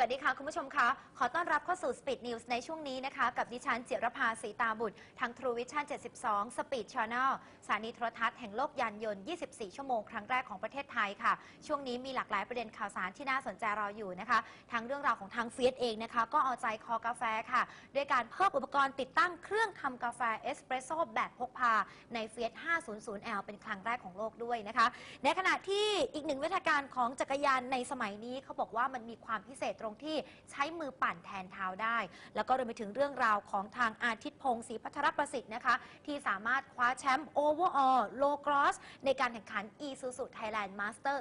วัสดีค่ะคุณผู้ชมคะ ขอต้อนรับเข้าสู่ Speed News ในช่วงนี้นะคะ กับดิฉันเจิรภาสีตาบุตร ทาง True Vision 72 Speed Channel สถานีโทรทัศน์แห่งโลกยานยนต์ 24 ชั่วโมง ครั้งแรกของประเทศไทยค่ะ ช่วงนี้มีหลากหลายประเด็นข่าวสารที่น่าสนใจรออยู่นะคะทั้งเรื่องราวของทางเฟียสเองนะคะ ก็เอาใจคอกาแฟค่ะ ด้วยการเพิ่มอุปกรณ์ติดตั้งเครื่องทำกาแฟเอสเปรสโซ่แบบพกพาในเฟียส 500L เป็นครั้งแรกของโลกด้วยนะคะ ในขณะที่อีกหนึ่งวิธีการของจักรยานในสมัยนี้เขาบอกว่ามันมีความพิเศษตรงที่ใช้มือปั่นแทนเท้าได้ แล้วก็รวมไปถึงเรื่องราวของทางอาทิตย์พงศ์ศรีพัทรประสิทธิ์นะคะ ที่สามารถคว้าแชมป์โอเวอร์ออลโลกรอสในการแข่งขัน e s u s u Thailand Master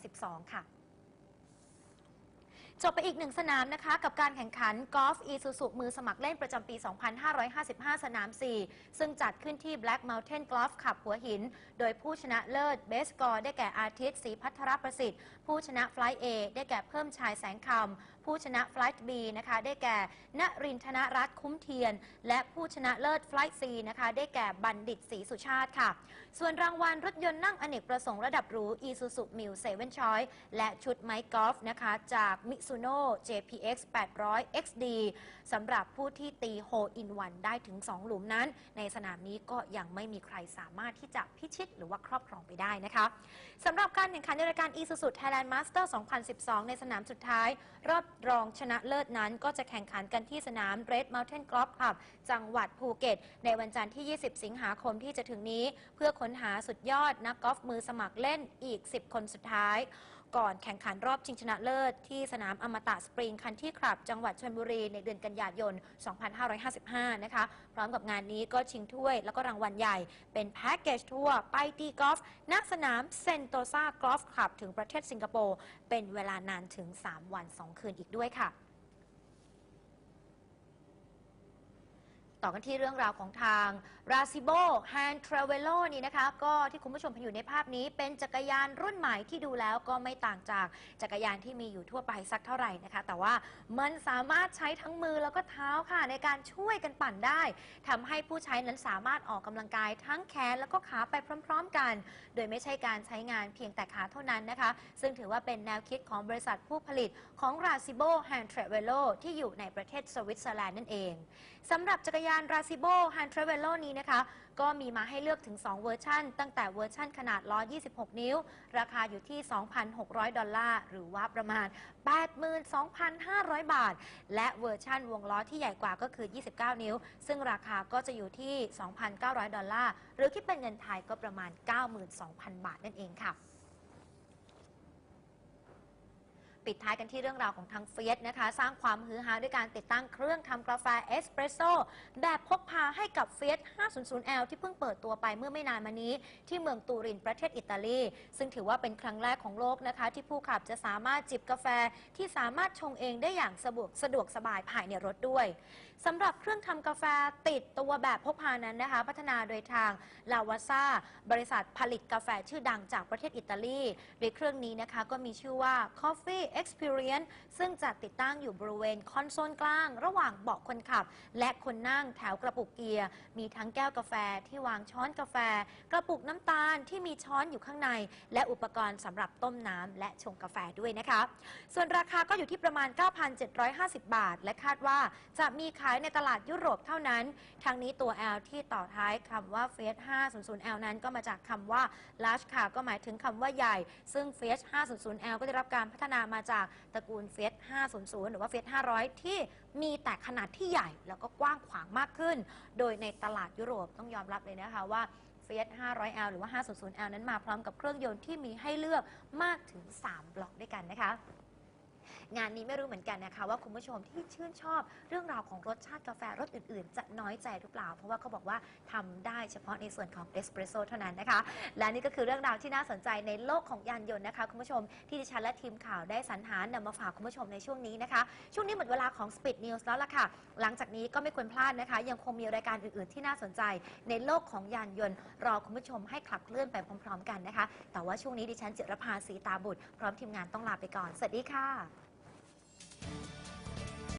2012 ค่ะ จบไปอีกหนึ่งสนามนะคะ กับการแข่งขันกอล์ฟอีซูซูมือสมัครเล่นประจำปี 2555 สนาม 4 ซึ่งจัดขึ้นที่ Black Mountain Golf Club หัวหิน โดยผู้ชนะเลิศเบสกอร์ได้แก่อาทิตย์ศรีพัทรประสิทธิ์ ผู้ชนะไฟล์ A ได้แก่เพิ่มชายแสงคำ ผู้ชนะไฟล์ B นะคะ ได้แก่ณรินทนรัตน์คุ้มเทียน และผู้ชนะเลิศไฟล์ C นะคะ ได้แก่บัณฑิตศรีสุชาติค่ะ ส่วนรางวัลรถยนต์นั่งอเนกประสงค์ระดับหรู Isuzu m i l 7 Choice และชุดไม้กอล์ฟนะคะ จาก Mitsuno JPX 800 XD สำหรับผู้ที่ตีโฮอินวันได้ถึง 2 หลุมนั้น ในสนามนี้ก็ยังไม่มีใครสามารถที่จะพิชิตหรือว่าครอบครองไปได้นะคะสำหรับการแข่งขันในรายการ Isuzu Thailand Master 2012 ในสนามสุดท้ายรอบรองชนะเลิศนั้น ก็จะแข่งขันกันที่สนาม Red Mountain Golf Club จังหวัดภูเก็ต ในวันจันทร์ที่ 20 สิงหาคมที่จะถึงนี้ เพื่อค้นหาสุดยอดนักกอล์ฟมือสมัครเล่นอีก 10 คนสุดท้าย ก่อนแข่งขันรอบชิงชนะเลิศ ที่สนามอมตะสปริง คันที่ครับ จังหวัดชลบุรีในเดือนกันยายน 2555 นะคะ พร้อมกับงานนี้ก็ชิงถ้วยแล้วก็รางวัลใหญ่ เป็นแพ็กเกจทัวร์ไปตีกอล์ฟณสนามเซนโตซากอล์ฟคลับ ถึงประเทศสิงคโปร์ เป็นเวลานานถึง 3 วัน 2 คืนอีกด้วยค่ะ ต่อกันที่เรื่องราวของทาง r a c i b o Hand Travelo นี่นะคะ ก็ที่คุณผู้ชมเห็นอยู่ในภาพนี้ เป็นจักรยานรุ่นใหม่ที่ดูแล้วก็ไม่ต่างจากจักรยานที่มีอยู่ทั่วไปสักเท่าไหร่นะคะ แต่ว่ามันสามารถใช้ทั้งมือแล้วก็เท้าค่ะในการช่วยกันปั่นได้ทำให้ผู้ใช้นั้นสามารถออกกำลังกายทั้งแขนแล้วก็ขาไปพร้อม ๆ กัน โดยไม่ใช่การใช้งานเพียงแต่ขาเท่านั้นนะคะ ซึ่งถือว่าเป็นแนวคิดของบริษัทผู้ผลิตของ r a c i b o Hand Travelo ที่อยู่ในประเทศสวิตเซอร์แลนด์นั่นเองสำหรับจักรยาน r a c i b o Hand Travelo นี้นะคะ ก็มีมาให้เลือกถึง 2 เวอร์ชันตั้งแต่เวอร์ชันขนาดล้อ26 นิ้ว ราคาอยู่ที่ 2,600 ดอลลาร์ หรือว่าประมาณ 82,500 บาท และเวอร์ชันวงล้อที่ใหญ่กว่าก็คือ 29 นิ้ว ซึ่งราคาก็จะอยู่ที่ 2,900 ดอลลาร์ หรือคิดเป็นเงินไทยก็ประมาณ 92,000 บาทนั่นเองค่ะ ปิดท้ายกันที่เรื่องราวของทางเฟียสนะคะ สร้างความฮือฮาด้วยการติดตั้งเครื่องทำกาแฟเอสเปรสโซ่แบบพกพาให้กับเฟียส 500L ที่เพิ่งเปิดตัวไปเมื่อไม่นานมานี้ ที่เมืองตูรินประเทศอิตาลี ซึ่งถือว่าเป็นครั้งแรกของโลกนะคะ ที่ผู้ขับจะสามารถจิบกาแฟที่สามารถชงเองได้อย่างสะดวกสะดวกสบายภายในรถด้วยสำหรับเครื่องทำกาแฟติดตัวแบบพกพานั้นนะคะ พัฒนาโดยทางลาวาซาบริษัทผลิตกาแฟชื่อดังจากประเทศอิตาลีโดยเครื่องนี้นะคะก็มีชื่อว่า Coffee Experience ซึ่งจะติดตั้งอยู่บริเวณคอนโซลกลาง ระหว่างเบาะคนขับ และคนนั่งแถวกระปุกเกียร์ มีทั้งแก้วกาแฟที่วางช้อนกาแฟ กระปุกน้ำตาลที่มีช้อนอยู่ข้างใน และอุปกรณ์สำหรับต้มน้ำและชงกาแฟด้วยนะคะส่วนราคาก็อยู่ที่ประมาณ 9,750 บาท และคาดว่าจะมีขายในตลาดยุโรปเท่านั้น ทางนี้ตัว L ที่ต่อท้ายคำว่า f i a t 500L นั้นก็มาจากคำว่า large ค่ะก็หมายถึงคำว่าใหญ่ ซึ่ง f i a t 500L ก็ได้รับการพัฒนามาจากตระกูลเฟส500 หรือว่าเฟส500 ที่มีแต่ขนาดที่ใหญ่แล้วก็กว้างขวางมากขึ้น โดยในตลาดยุโรปต้องยอมรับเลยนะคะว่าเฟส 500L หรือว่า 500L นั้นมาพร้อมกับเครื่องยนต์ที่มีให้เลือกมากถึง 3 บล็อกด้วยกันนะคะ งานนี้ไม่รู้เหมือนกันนะคะ ว่าคุณผู้ชมที่ชื่นชอบเรื่องราวของรสชาติกาแฟรสอื่นๆ จะน้อยใจหรือเปล่า เพราะว่าเขาบอกว่าทำได้เฉพาะในส่วนของเอสเปรสโซ่เท่านั้นนะคะ และนี่ก็คือเรื่องราวที่น่าสนใจในโลกของยานยนต์นะคะคุณผู้ชมที่ดิฉันและทีมข่าวได้สรรหานำมาฝากคุณผู้ชมในช่วงนี้นะคะ ช่วงนี้หมดเวลาของ Speed News แล้วล่ะค่ะ หลังจากนี้ก็ไม่ควรพลาดนะคะ ยังคงมีรายการอื่นๆ ที่น่าสนใจ ในโลกของยานยนต์ รอคุณผู้ชมให้ขับเคลื่อนไปพร้อม ๆ กันนะคะ แต่ว่าช่วงนี้ดิฉันจิรภาสีตาบุตร พร้อมทีมงานต้องลาไปก่อน สวัสดีค่ะ